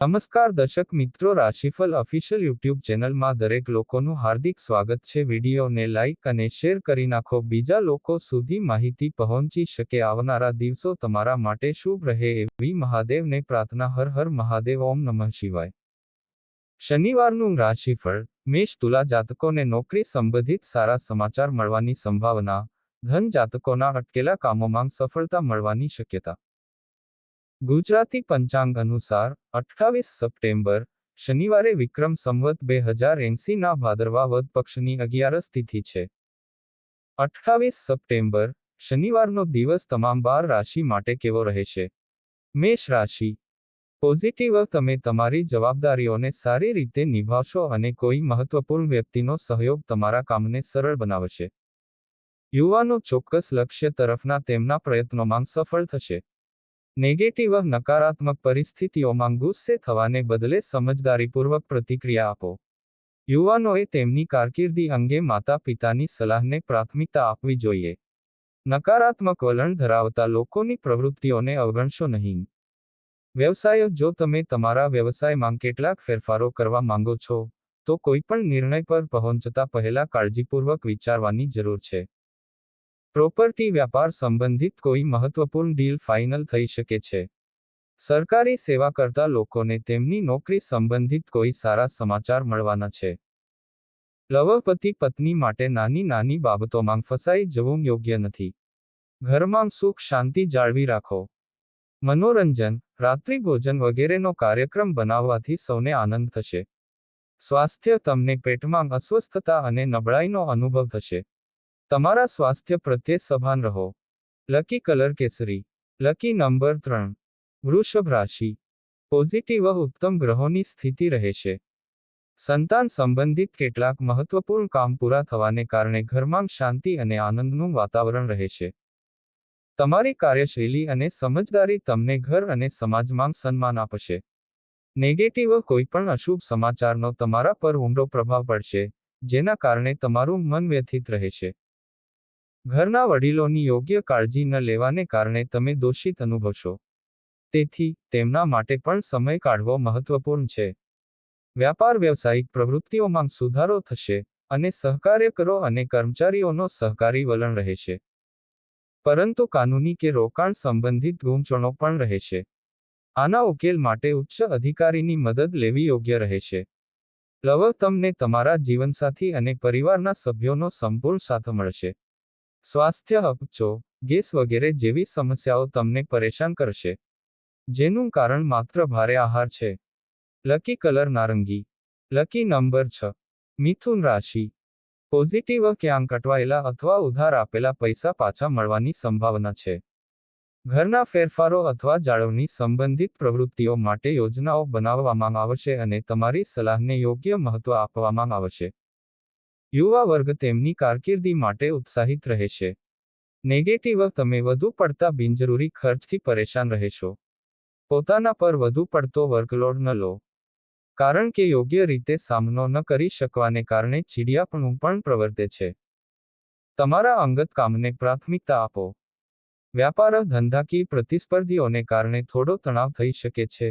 નમસ્કાર દર્શક મિત્રો રાશિફળ ઓફિશિયલ યુટ્યુબ ચેનલમાં દરેક લોકોનું હાર્દિક સ્વાગત છે. વિડીયોને લાઇક અને શેર કરી નાખો. બીજા લોકો સુધી માહિતી પહોંચી શકે આવનારા દિવસો તમારા માટે શુભ રહે એવી મહાદેવને પ્રાર્થના. હર હર મહાદેવ, ઓમ નમઃ શિવાય. શનિવારનું રાશિફળ. મેષ તુલા જાતકોને નોકરી સંબંધિત સારા સમાચાર મળવાની સંભાવના. ધન જાતકોના અટકેલા કામોમાં સફળતા મળવાની શક્યતા. ગુજરાતી પંચાંગ અનુસાર, અઠ્ઠાવીસ સપ્ટેમ્બર, શનિવારે વિક્રમ સંવત બે હજાર એંસીના ભાદરવા વદ પક્ષની અગિયારસ તિથિ છે. અઠ્ઠાવીસ સપ્ટેમ્બર, શનિવારનો દિવસ તમામ બાર રાશિ માટે કેવો રહેશે મેષ રાશિ. પોઝિટિવ તમે તમારી જવાબદારીઓને સારી રીતે નિભાવશો અને કોઈ મહત્વપૂર્ણ વ્યક્તિનો સહયોગ તમારા કામને સરળ બનાવશે. યુવાનો ચોક્કસ લક્ષ્ય તરફના તેમના પ્રયત્નોમાં સફળ થશે. નેગેટિવ નકારાત્મક પરિસ્થિતિઓમાં ગુસ્સે થવાને બદલે સમજદારીપૂર્વક પ્રતિક્રિયા આપો. યુવાનોએ તેમની કારકિર્દી અંગે માતા પિતાની સલાહને પ્રાથમિકતા આપવી જોઈએ. નકારાત્મક વલણ ધરાવતા લોકોની પ્રવૃત્તિઓને અવગણશો નહીં. વ્યવસાયો, જો તમે તમારા વ્યવસાયમાં કેટલાક ફેરફારો કરવા માંગો છો, તો કોઈપણ નિર્ણય પર પહોંચતા પહેલા કાળજીપૂર્વક વિચારવાની જરૂર છે. પ્રોપર્ટી વ્યાપાર સંબંધિત કોઈ મહત્વપૂર્ણ ડીલ ફાઇનલ થઈ શકે છે. સરકારી સેવા કરતા લોકોને તેમની નોકરી સંબંધિત કોઈ સારા સમાચાર મળવાના છે. લવપતિ પત્ની માટે નાની નાની બાબતોમાં ફસાઈ જવું યોગ્ય નથી. ઘરમાં સુખ શાંતિ જાળવી રાખો. મનોરંજન, રાત્રિ ભોજન વગેરેનો કાર્યક્રમ બનાવવાથી સૌને આનંદ થશે. સ્વાસ્થ્ય તમને પેટમાં અસ્વસ્થતા અને નબળાઈનો અનુભવ થશે. તમારા સ્વાસ્થ્ય પ્રત્યે સભાન રહો. લકી કલર કેસરી લકી નંબર ત્રણ. વૃષભ રાશિ. પોઝિટિવ ઉત્તમ ગ્રહોની સ્થિતિ રહેશે. સંતાન સંબંધિત કેટલાક મહત્વપૂર્ણ કામ પૂરા થવાને કારણે ઘરમાં શાંતિ અને આનંદનું વાતાવરણ રહેશે. તમારી કાર્યશૈલી અને સમજદારી તમને ઘર અને સમાજમાં સન્માન આપશે. નેગેટિવ કોઈપણ અશુભ સમાચારનો તમારા પર ઊંડો પ્રભાવ પડશે, જેના કારણે તમારું મન વ્યથિત રહેશે. ઘરના વડીલોની યોગ્ય કાળજી ન લેવાને કારણે તમે દોષિત અનુભવશો. તેથી, તેમના માટે પણ સમય કાઢવો મહત્વપૂર્ણ છે. વ્યાપાર વ્યવસાયિક પ્રવૃત્તિઓમાં સુધારો થશે અને સહકાર્યકરો અને કર્મચારીઓનો સહકારી વલણ રહેશે પરંતુ કાનૂની કે રોકાણ સંબંધિત ગૂંચવણો પણ રહેશે આના ઉકેલ માટે ઉચ્ચ અધિકારીની મદદ લેવી યોગ્ય રહેશે લવ તમને તમારા જીવનસાથી અને પરિવારના સભ્યોનો સંપૂર્ણ સાથ મળશે. સ્વાસ્થ્ય અપચો ગેસ વગેરે જેવી સમસ્યાઓ તમને પરેશાન કરશે. જેનું કારણ માત્ર ભારે આહાર છે. લકી કલર નારંગી. લકી નંબર છ. મિથુન રાશિ. પોઝિટિવ ક્યાંક અટવાયેલા અથવા ઉધાર આપેલા પૈસા પાછા મળવાની સંભાવના છે. ઘરના ફેરફારો અથવા જાળવણી સંબંધિત પ્રવૃત્તિઓ માટે યોજનાઓ બનાવવામાં આવશે અને તમારી સલાહને યોગ્ય મહત્વ આપવામાં આવશે. યુવા વર્ગ તેમની કારકિર્દી માટે ઉત્સાહિત રહેશે નેગેટિવ તમે વધુ પડતા બિનજરૂરી ખર્ચથી પરેશાન રહેશો. પોતાના પર વધુ પડતો વર્કલોડ ન લો. કારણ કે યોગ્ય રીતે સામનો ન કરી શકવાને કારણે ચીડિયાપણું પણ પ્રવર્તે છે. તમારા અંગત કામને પ્રાથમિકતા આપો. વ્યાપાર ધંધાકીય પ્રતિસ્પર્ધીઓને કારણે થોડો તણાવ થઈ શકે છે,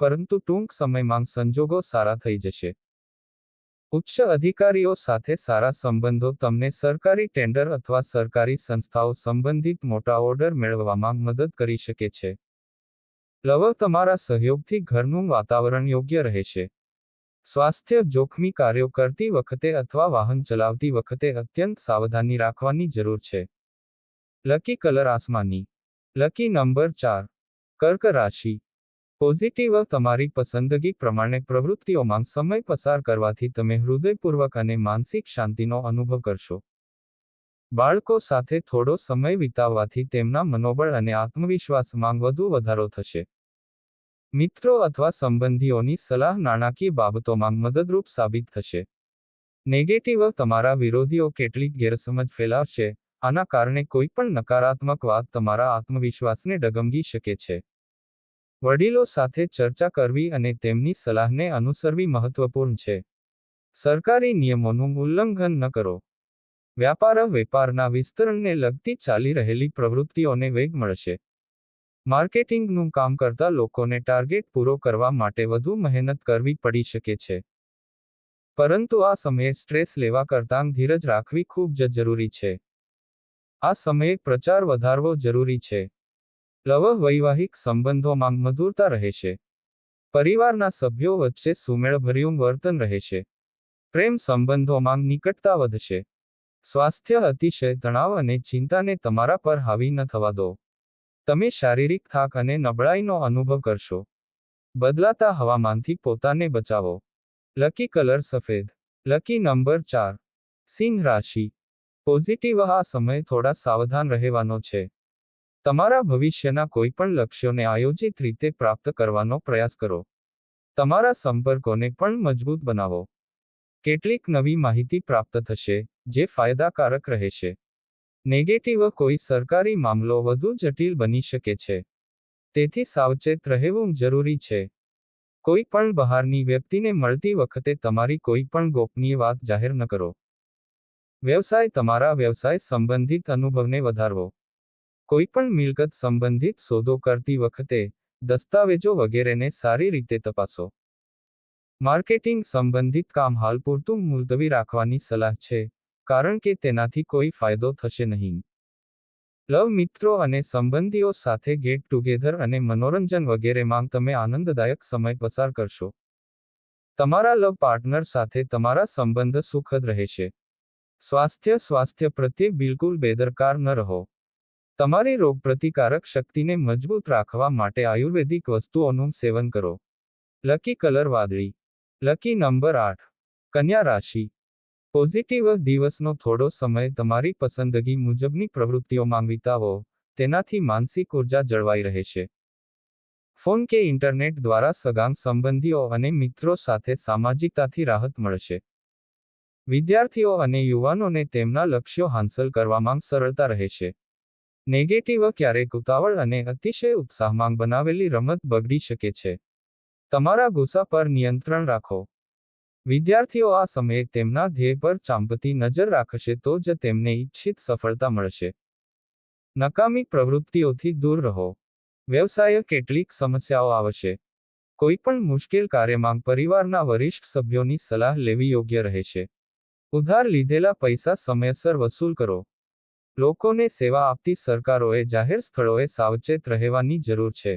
પરંતુ ટૂંક સમયમાં સંજોગો સારા થઈ જશે. ઉચ્ચ અધિકારીઓ સાથે સારા સંબંધો તમને સરકારી ટેન્ડર અથવા સરકારી સંસ્થાઓ સંબંધિત મોટા ઓર્ડર મેળવવામાં મદદ કરી શકે છે. લવ તમારા સહયોગથી ઘરનું વાતાવરણ યોગ્ય રહેશે સ્વાસ્થ્ય જોખમી કાર્યો કરતી વખતે અથવા વાહન ચલાવતી વખતે અત્યંત સાવધાની રાખવાની જરૂર છે. લકી કલર આસમાની. લકી નંબર ચાર. કર્ક રાશિ. પોઝિટિવ તમારી પસંદગી પ્રમાણે પ્રવૃત્તિઓમાં સમય પસાર કરવાથી તમે હૃદયપૂર્વક અને માનસિક શાંતિનો અનુભવ કરશો. બાળકો સાથે થોડો સમય વિતાવવાથી તેમના મનોબળ અને આત્મવિશ્વાસમાં વધુ વધારો થશે. મિત્રો અથવા સંબંધીઓની સલાહ નાણાકીય બાબતોમાં મદદરૂપ સાબિત થશે. નેગેટિવ તમારા વિરોધીઓ કેટલીક ગેરસમજ ફેલાવશે, આના કારણે કોઈપણ નકારાત્મક વાત તમારા આત્મવિશ્વાસને ડગમગી શકે છે. વડીલો સાથે ચર્ચા કરવી અને તેમની સલાહને અનુસરવી મહત્વપૂર્ણ છે. સરકારી નિયમોનું ઉલ્લંઘન ન કરો. વ્યાપાર વેપારના વિસ્તરણને લગતી ચાલી રહેલી પ્રવૃત્તિઓને વેગ મળશે. માર્કેટિંગનું કામ કરતા લોકોને ટાર્ગેટ પૂરો કરવા માટે વધુ મહેનત કરવી પડી શકે છે. પરંતુ આ સમયે સ્ટ્રેસ લેવા કરતાં ધીરજ રાખવી ખૂબ જ જરૂરી છે. આ સમયે પ્રચાર વધારવો જરૂરી છે. લવ વૈવાહિક સંબંધોમાં મધુરતા રહેશે પરિવારના સભ્યો વચ્ચે સુમેળભર્યું વર્તન રહેશે પ્રેમ સંબંધોમાં નિકટતા વધશે. સ્વાસ્થ્ય અતિશય તણાવ અને ચિંતાને તમારા પર હાવી ન થવા દો. તમે શારીરિક થાક અને નબળાઈનો અનુભવ કરશો. બદલાતા હવામાનથી પોતાને બચાવો. લકી કલર સફેદ. લકી નંબર ચાર. સિંહ રાશિ. પોઝિટિવ આ સમય થોડા સાવધાન રહેવાનો છે. તમારા ભવિષ્યના કોઈપણ લક્ષ્યોને આયોજિત રીતે પ્રાપ્ત કરવાનો પ્રયાસ કરો. તમારા સંપર્કોને પણ મજબૂત બનાવો. કેટલીક નવી માહિતી પ્રાપ્ત થશે, જે ફાયદાકારક રહેશે. નેગેટિવ કોઈ સરકારી મામલો વધુ જટિલ બની શકે છે. તેથી સાવચેત રહેવું જરૂરી છે. કોઈ પણ બહારની વ્યક્તિને મળતી વખતે તમારી કોઈ પણ ગોપનીય વાત જાહેર ન કરો. વ્યવસાય તમારા વ્યવસાય સંબંધિત અનુભવને વધારવો. કોઈ પણ મિલકત સંબંધિત સોદો કરતી વખતે દસ્તાવેજો વગેરેને સારી રીતે તપાસો. માર્કેટિંગ સંબંધિત કામ હાલ પૂરતું મુલતવી રાખવાની સલાહ છે, કારણ કે તેનાથી કોઈ ફાયદો થશે નહીં. લવ મિત્રો અને સંબંધીઓ સાથે ગેટ ટુગેધર અને મનોરંજન વગેરેમાં તમે આનંદદાયક સમય પસાર કરશો. તમારા લવ પાર્ટનર સાથે તમારા સંબંધ સુખદ રહેશે. સ્વાસ્થ્ય સ્વાસ્થ્ય પ્રત્યે બિલકુલ બેદરકાર ન રહો. તમારી રોગપ્રતિકારક શક્તિને મજબૂત રાખવા માટે આયુર્વેદિક વસ્તુઓનું સેવન કરો. લકી કલર વાદળી. લકી નંબર આઠ. કન્યા રાશિ. પોઝિટિવ દિવસનો થોડો સમય તમારી પસંદગી મુજબની પ્રવૃત્તિઓમાં વિતાવો, તેનાથી માનસિક ઊર્જા જળવાઈ રહેશે ફોન કે ઇન્ટરનેટ દ્વારા સગાંગ સંબંધીઓ અને મિત્રો સાથે સામાજિકતાથી રાહત મળશે. વિદ્યાર્થીઓ અને યુવાનોને તેમના લક્ષ્યો હાંસલ કરવામાં સરળતા રહેશે નેગેટિવ ક્યારેક ઉતાવળ અને અતિશય ઉત્સાહમાં બનાવેલી રમત બગડી શકે છે. તમારા ગુસ્સા પર નિયંત્રણ રાખો. વિદ્યાર્થીઓ આ સમયે તેમના ધ્યેય પર ચાંપતી નજર રાખશે તો જ તેમને ઈચ્છિત સફળતા મળશે. નકામી પ્રવૃત્તિઓથી દૂર રહો. વ્યવસાય કેટલીક સમસ્યાઓ આવશે. કોઈ પણ મુશ્કેલ કાર્યમાં પરિવારના વરિષ્ઠ સભ્યોની સલાહ લેવી યોગ્ય રહેશે. ઉધાર લીધેલા પૈસા સમયસર વસૂલ કરો. લોકોને સેવા આપતી સરકારોએ જાહેર સ્થળોએ સાવચેત રહેવાની જરૂર છે.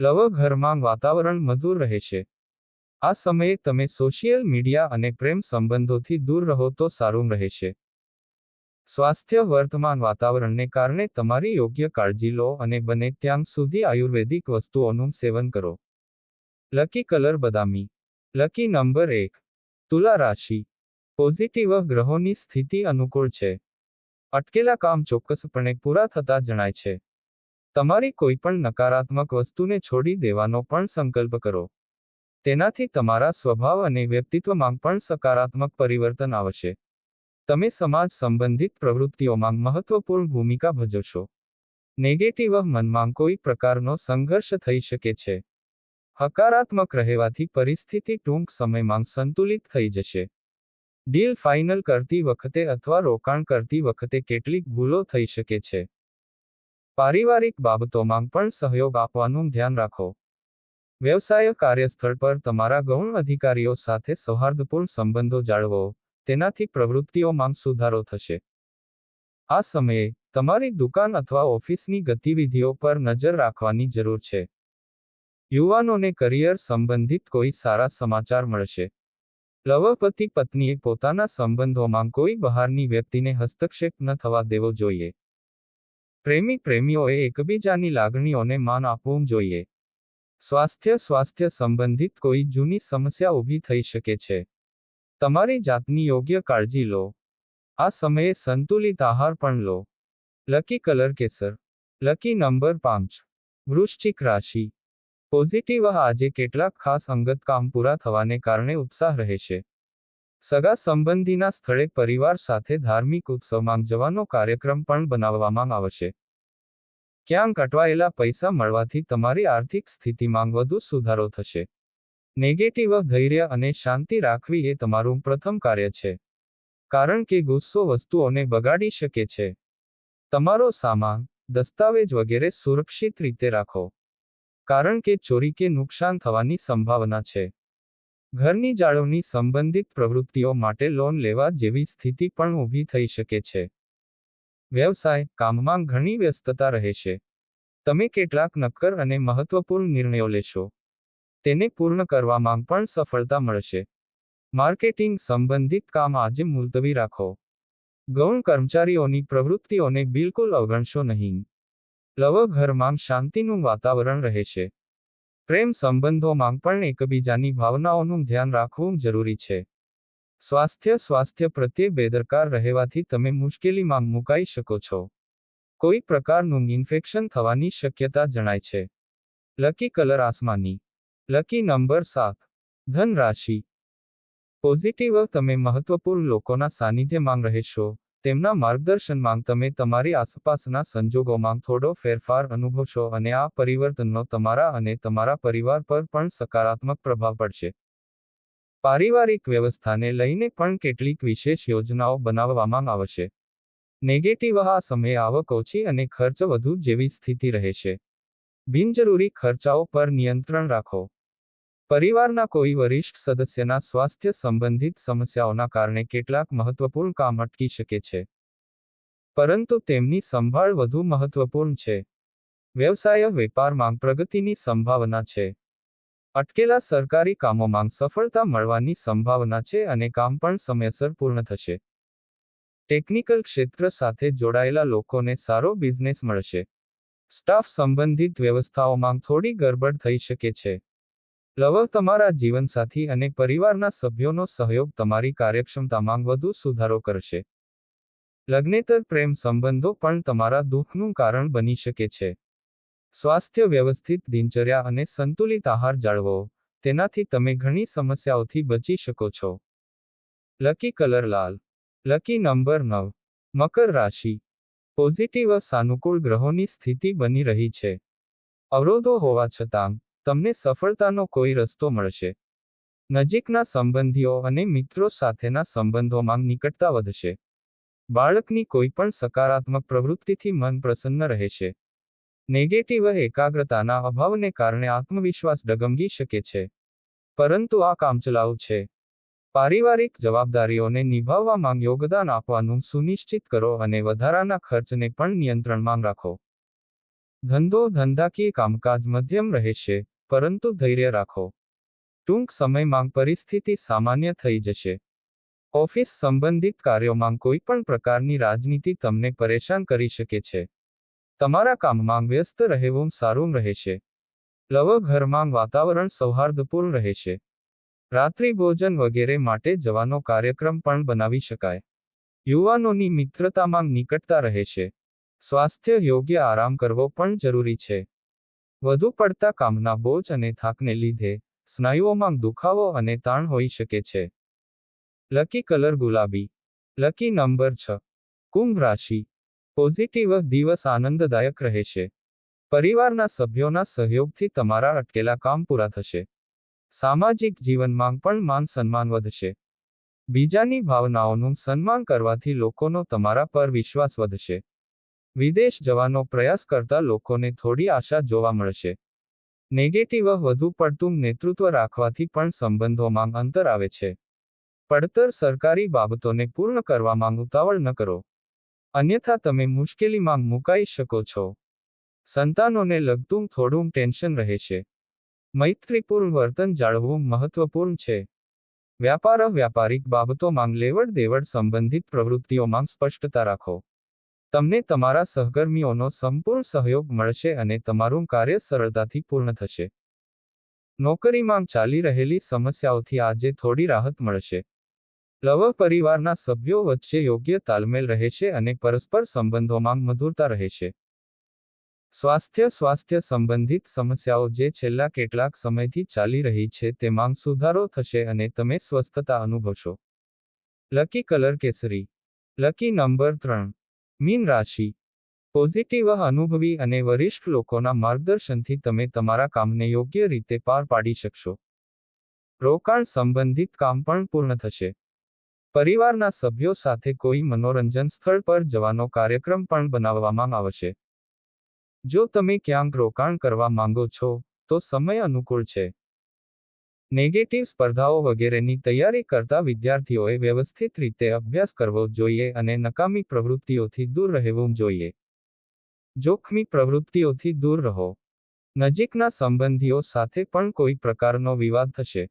લવ ઘરમાં વાતાવરણ મધુર રહેશે આ સમયે તમે સોશિયલ મીડિયા અને પ્રેમ સંબંધોથી દૂર રહો તો સારું રહેશે સ્વાસ્થ્ય વર્તમાન વાતાવરણને કારણે તમારી યોગ્ય કાળજી લો અને બને ત્યાં સુધી આયુર્વેદિક વસ્તુઓનું સેવન કરો. લકી કલર બદામી. લકી નંબર એક. તુલા રાશિ. પોઝિટિવ ગ્રહોની સ્થિતિ અનુકૂળ છે. અટકેલા કામ ચોક્કસપણે પૂરા થતા જણાય છે. તમારી કોઈ પણ નકારાત્મક વસ્તુને છોડી દેવાનો પણ સંકલ્પ કરો. તેનાથી તમારા સ્વભાવ અને વ્યક્તિત્વમાં પણ સકારાત્મક પરિવર્તન આવશે. તમે સમાજ સંબંધિત પ્રવૃત્તિઓમાં મહત્વપૂર્ણ ભૂમિકા ભજવશો. નેગેટિવ મનમાં કોઈ પ્રકારનો સંઘર્ષ થઈ શકે છે. હકારાત્મક રહેવાથી પરિસ્થિતિ ટૂંક સમયમાં સંતુલિત થઈ જશે. ડીલ ફાઇનલ કરતી વખતે અથવા રોકાણ કરતી વખતે કેટલીક ભૂલો થઈ શકે છે. પારિવારિક બાબતોમાં પણ સહયોગ આપવાનું ધ્યાન રાખો. વ્યવસાય કાર્યસ્થળ પર તમારા ગૌણ અધિકારીઓ સાથે સૌહાર્દપૂર્ણ સંબંધો જાળવો, તેનાથી પ્રવૃત્તિઓમાં સુધારો થશે. આ સમયે, તમારી દુકાન અથવા ઓફિસની ગતિવિધિઓ પર નજર રાખવાની જરૂર છે. યુવાનોને કરિયર સંબંધિત કોઈ સારા સમાચાર મળશે. લવપતિ પત્નીએ પોતાના સંબંધોમાં કોઈ બહારની વ્યક્તિને હસ્તક્ષેપ ન થવા દેવો જોઈએ. પ્રેમી પ્રેમીઓએ એકબીજાની લાગણીઓને માન આપવું જોઈએ. સ્વાસ્થ્ય સ્વાસ્થ્ય સંબંધિત કોઈ જૂની સમસ્યા ઊભી થઈ શકે છે. તમારી જાતની યોગ્ય કાળજી લો. આ સમયે સંતુલિત આહાર પણ લો. લકી કલર કેસર. લકી નંબર પાંચ. વૃશ્ચિક રાશિ. પોઝિટિવ આજે કેટલાક ખાસ અંગત કામ પૂરા થવાને કારણે ઉત્સાહ રહેશે સગા સંબંધીના સ્થળે પરિવાર સાથે ધાર્મિક ઉત્સવમાં જવાનો કાર્યક્રમ પણ બનાવવામાં આવશે. ક્યાંક અટવાયેલા પૈસા મળવાથી તમારી આર્થિક સ્થિતિમાં વધુ સુધારો થશે. નેગેટિવ ધૈર્ય અને શાંતિ રાખવી એ તમારું પ્રથમ કાર્ય છે. કારણ કે ગુસ્સો વસ્તુઓને બગાડી શકે છે. તમારો સામાન, દસ્તાવેજ વગેરે સુરક્ષિત રીતે રાખો. કારણ કે ચોરી કે નુકસાન થવાની સંભાવના છે. ઘરની જાળવણી સંબંધિત પ્રવૃત્તિઓ માટે લોન લેવા જેવી સ્થિતિ પણ ઊભી થઈ શકે છે. વ્યવસાય કામમાં ઘણી વ્યસ્તતા રહેશે તમે કેટલાક નક્કર અને મહત્વપૂર્ણ નિર્ણયો લેશો. તેને પૂર્ણ કરવામાં પણ સફળતા મળશે. માર્કેટિંગ સંબંધિત કામ આજે મુલતવી રાખો. ગૌણ કર્મચારીઓની પ્રવૃત્તિઓને બિલકુલ અવગણશો નહીં. લવ ઘરમાં શાંતિનું વાતાવરણ રહેશે પ્રેમ સંબંધોમાં પણ એકબીજાની ભાવનાઓનું ધ્યાન રાખવું જરૂરી છે. સ્વાસ્થ્ય સ્વાસ્થ્ય પ્રત્યે બેદરકાર રહેવાથી તમે મુશ્કેલીમાં મુકાઈ શકો છો. કોઈ પ્રકારનું ઇન્ફેક્શન થવાની શક્યતા જણાય છે. લકી કલર આસમાની. લકી નંબર સાત. ધન રાશિ પોઝિટિવ તમે મહત્વપૂર્ણ લોકોના સાનિધ્યમાં રહેશો. તેમના માર્ગદર્શનમાં તમે તમારી આસપાસના સંજોગોમાં થોડો ફેરફાર અનુભવશો અને આ પરિવર્તનનો તમારા અને તમારા પરિવાર પર પણ સકારાત્મક પ્રભાવ પડશે. પારિવારિક વ્યવસ્થાને લઈને પણ કેટલીક વિશેષ યોજનાઓ બનાવવામાં આવશે. નેગેટિવ આ સમયે આવક ઓછી અને ખર્ચ વધુ જેવી સ્થિતિ રહેશે. બિનજરૂરી ખર્ચાઓ પર નિયંત્રણ રાખો. પરિવારના કોઈ વરિષ્ઠ સદસ્યના સ્વાસ્થ્ય સંબંધિત સમસ્યાઓના કારણે કેટલાક મહત્વપૂર્ણ કામ અટકી શકે છે. પરંતુ તેમની સંભાળ વધુ મહત્વપૂર્ણ છે. વ્યવસાય વેપારમાં પ્રગતિની સંભાવના છે. અટકેલા સરકારી કામોમાં સફળતા મળવાની સંભાવના છે અને કામ પણ સમયસર પૂર્ણ થશે. ટેકનિકલ ક્ષેત્ર સાથે જોડાયેલા લોકોને સારો બિઝનેસ મળશે. સ્ટાફ સંબંધિત વ્યવસ્થાઓમાં થોડી ગરબડ થઈ શકે છે. લવ તમારા જીવનસાથી અને પરિવારના સભ્યોનો સહયોગ તમારી કાર્યક્ષમતામાં વધુ સુધારો કરશે. લગ્નેતર પ્રેમ સંબંધો પણ તમારા દુઃખનું કારણ બની શકે છે. સ્વાસ્થ્ય વ્યવસ્થિત દિનચર્યા અને સંતુલિત આહાર જાળવો, તેનાથી તમે ઘણી સમસ્યાઓથી બચી શકો છો. લકી કલર લાલ, લકી નંબર નવ, મકર રાશિ, પોઝિટિવ સાનુકૂળ ગ્રહોની સ્થિતિ બની રહી છે. અવરોધો હોવા છતાં તમને સફળતાનો કોઈ રસ્તો મળશે. નજીકના સંબંધીઓ અને મિત્રો સાથેના સંબંધોમાં નિકટતા વધશે. બાળકની કોઈ પણ સકારાત્મક પ્રવૃત્તિથી મન પ્રસન્ન રહેશે. નેગેટિવ એકાગ્રતાના અભાવને કારણે આત્મવિશ્વાસ ડગમગી શકે છે. પરંતુ આ કામચલાઉ છે. પારિવારિક જવાબદારીઓને નિભાવવામાં યોગદાન આપવાનું સુનિશ્ચિત કરો અને વધારાના ખર્ચને પણ નિયંત્રણમાં રાખો. ધંધો ધંધાકીય કામકાજ મધ્યમ રહેશે. પરંતુ ધૈર્ય રાખો. ટૂંક સમયમાં પરિસ્થિતિ સામાન્ય થઈ જશે. ઓફિસ સંબંધિત કાર્યોમાં કોઈ પણ પ્રકારની રાજનીતિ તમને પરેશાન કરી શકે છે. તમારા કામમાં વ્યસ્ત રહેવું સારું રહેશે. લવ ઘરમાં વાતાવરણ સૌહાર્દપૂર્ણ રહેશે. રાત્રિ ભોજન વગેરે માટે જવાનો કાર્યક્રમ પણ બનાવી શકાય. યુવાનોની મિત્રતામાં નિકટતા રહેશે. સ્વાસ્થ્ય યોગ્ય આરામ કરવો પણ જરૂરી છે. વધુ પડતા કામના બોજ અને થાકને લીધે સ્નાયુઓમાં દુખાવો અને તાણ હોઈ શકે છે. લકી કલર ગુલાબી. લકી નંબર છ. કુંભ રાશિ. પોઝિટિવ દિવસ આનંદદાયક રહેશે પરિવારના સભ્યોના સહયોગથી તમારા અટકેલા કામ પૂરા થશે. સામાજિક જીવનમાં પણ માન સન્માન વધશે. બીજાની ભાવનાઓનું સન્માન કરવાથી લોકોનો તમારા પર વિશ્વાસ વધશે. વિદેશ જવાનો પ્રયાસ કરતા લોકોને થોડી આશા જોવા મળશે. નેગેટિવ વધુ પડતું નેતૃત્વ રાખવાથી પણ સંબંધોમાં અંતર આવે છે. પડતર સરકારી બાબતોને પૂર્ણ કરવામાં ઉતાવળ ન કરો. અન્યથા તમે મુશ્કેલીમાં મુકાઈ શકો છો. સંતાનોને લગતું થોડું ટેન્શન રહેશે મૈત્રીપૂર્ણ વર્તન જાળવવું મહત્વપૂર્ણ છે. વ્યાપાર વ્યાપારિક બાબતોમાં લેવડ દેવડ સંબંધિત પ્રવૃત્તિઓમાં સ્પષ્ટતા રાખો. તમને તમારા સહકર્મીઓનો સંપૂર્ણ સહયોગ મળશે અને તમારું કાર્ય સરળતાથી પૂર્ણ થશે. નોકરીમાં ચાલી રહેલી સમસ્યાઓથી આજે થોડી રાહત મળશે. લવ પરિવારના સભ્યો વચ્ચે યોગ્ય તાલમેલ રહેશે અને પરસ્પર સંબંધોમાં મધુરતા રહે છે સ્વાસ્થ્ય સ્વાસ્થ્ય સંબંધિત સમસ્યાઓ જે છેલ્લા કેટલાક સમયથી ચાલી રહી છે તેમાં સુધારો થશે અને તમે સ્વસ્થતા અનુભવશો. લકી કલર કેસરી. લકી નંબર ત્રણ. મીન રાશિ. પોઝિટિવ અનુભવી અને વરિષ્ઠ લોકોના માર્ગદર્શનથી તમે તમારા કામને યોગ્ય રીતે પાર પાડી શકશો. રોકાણ સંબંધિત કામ પણ પૂર્ણ થશે. પરિવારના સભ્યો સાથે કોઈ મનોરંજન સ્થળ પર જવાનો કાર્યક્રમ પણ બનાવવામાં આવશે. જો તમે ક્યાંક રોકાણ કરવા માંગો છો, તો સમય અનુકૂળ છે. નેગેટિવ સ્પર્ધાઓ વગેરેની તૈયારી કરતા વિદ્યાર્થીઓએ વ્યવસ્થિત રીતે અભ્યાસ કરવો જોઈએ અને નકામી પ્રવૃત્તિઓથી દૂર રહેવું જોઈએ. જોખમી પ્રવૃત્તિઓથી દૂર રહો. નજીકના સંબંધીઓ સાથે પણ કોઈ પ્રકારનો વિવાદ થશે.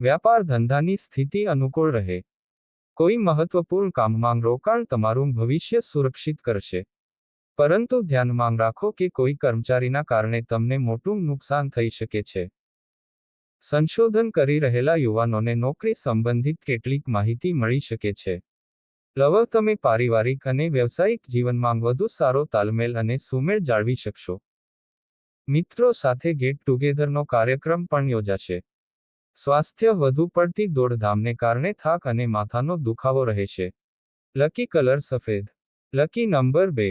વ્યાપાર ધંધાની સ્થિતિ અનુકૂળ રહે. કોઈ મહત્વપૂર્ણ કામમાં રોકાણ તમારું ભવિષ્ય સુરક્ષિત કરશે. પરંતુ ધ્યાનમાં રાખો કે કોઈ કર્મચારીના કારણે તમને મોટું નુકસાન થઈ શકે છે. સંશોધન કરી રહેલા યુવાનોને નોકરી સંબંધિત કેટલીક માહિતી મળી શકે છે. લવ તમે પારિવારિક અને વ્યવસાયિક જીવનમાં વધુ સારો તાલમેલ અને સુમેળ જાળવી શકશો. મિત્રો સાથે ગેટ ટુગેધરનો કાર્યક્રમ પણ યોજાશે. સ્વાસ્થ્ય વધુ પડતી દોડધામને કારણે થાક અને માથાનો દુખાવો રહેશે લકી કલર સફેદ. લકી નંબર બે.